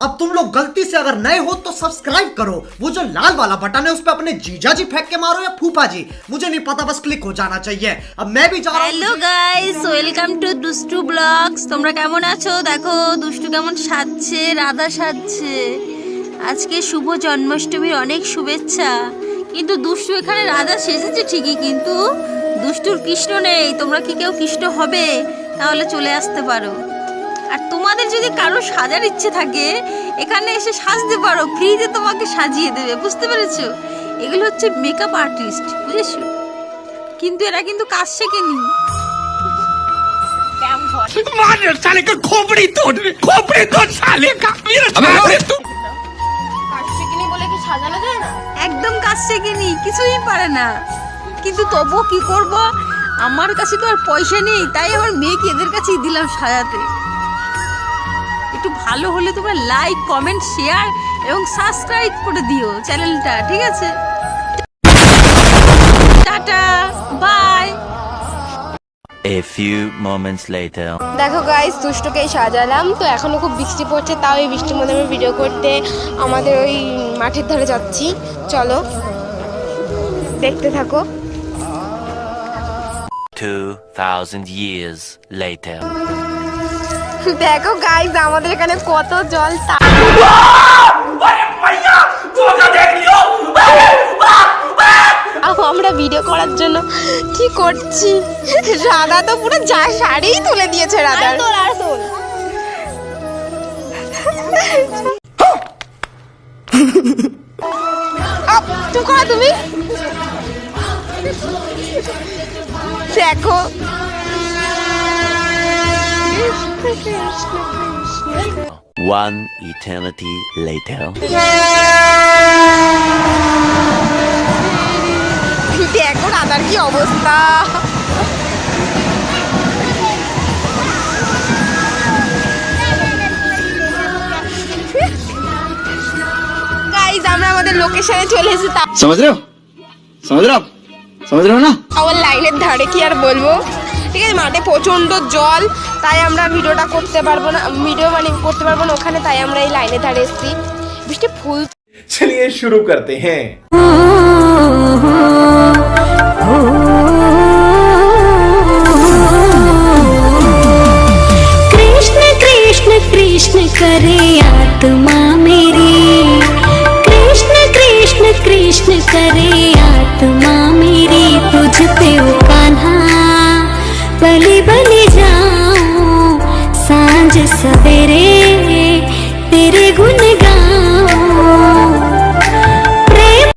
अब तुम लोग गलती से अगर नए हो तो सब्सक्राइब करो वो जो लाल वाला बटन है उस पर अपने जीजा जी फेंक के मारो या फूफा जी मुझे नहीं पता बस क्लिक हो जाना चाहिए अब मैं भी जा रहा হ্যালো हूँ guys welcome to Dushtu blogs তোমরা কেমন আছো দেখো দুষ্টু কেমন সাজছে রাধা সাজছে আজকে শুভ জন্মাষ্টমীর অনেক শুভেচ্ছা কিন্তু দুষ্টু এখানে রাধা সেজেছে ঠিকই কিন্তু দুষ্টুর কৃষ্ণ নেই তোমরা কি কেউ কৃষ্ণ হবে তাহলে চলে আসতে পারো আর তোমাদের যদি কারো সাজার ইচ্ছে থাকে এখানে এসে সাজতে পারো ফ্রিতে তোমাকে সাজিয়ে দেবে বুঝতে পেরেছো এগুলো হচ্ছে মেকআপ আর্টিস্ট বুঝেছো কিন্তু এরা কিন্তু কাজ শেখেনি मार साले का खोपड़ी तोड़ खोपड़ी तोड़ साले का अबे तू একদম কাজ শেখেনি কিছুই পারে না কিন্তু তবুও কি করব আমার কাছে তো আর পয়সা নেই তাই আমার মেয়েকে এদের কাছেই দিলাম সাজাতে একটু ভালো হলে তোমরা লাইক কমেন্ট শেয়ার এবং সাবস্ক্রাইব করে দিও চ্যানেলটা ঠিক আছে tata bye A few moments later. দেখো গাইস দুষ্টুকে সাজালাম তো এখনও খুব বৃষ্টি পড়ছে তাও এই বৃষ্টির মধ্যে আমি ভিডিও করতে আমাদের ওই মাঠের ধারে যাচ্ছি চলো দেখতে থাকো 2000 years later. দেখো গাইস আমাদের এখানে কত জল আমরা ভিডিও করার জন্য কি করছি? রাধা তো পুরো যা শাড়িই তুলে দিয়েছে রাধার আপ, তুমি। দেখো One eternity later. দেখো রাধার কি অবস্থা। আমরা আমাদের লোকেশনে চলে এসেছি তা সমাজ রেও না? আমার লাইনের ধারে কি আর বলব? ঠিক আছে মাঠে প্রচণ্ড জল তাই আমরা ভিডিওটা করতে পারবো না ভিডিও মানে করতে পারবো না ওখানে তাই আমরা এই লাইনের ধারে এসেছি বৃষ্টি ফুল चलिए शुरू करते हैं कृष्ण कृष्ण कृष्ण करे आत्मा मेरी कृष्ण कृष्ण कृष्ण करे आत्मा मेरी तुझ पे ओ कान्हा बलि today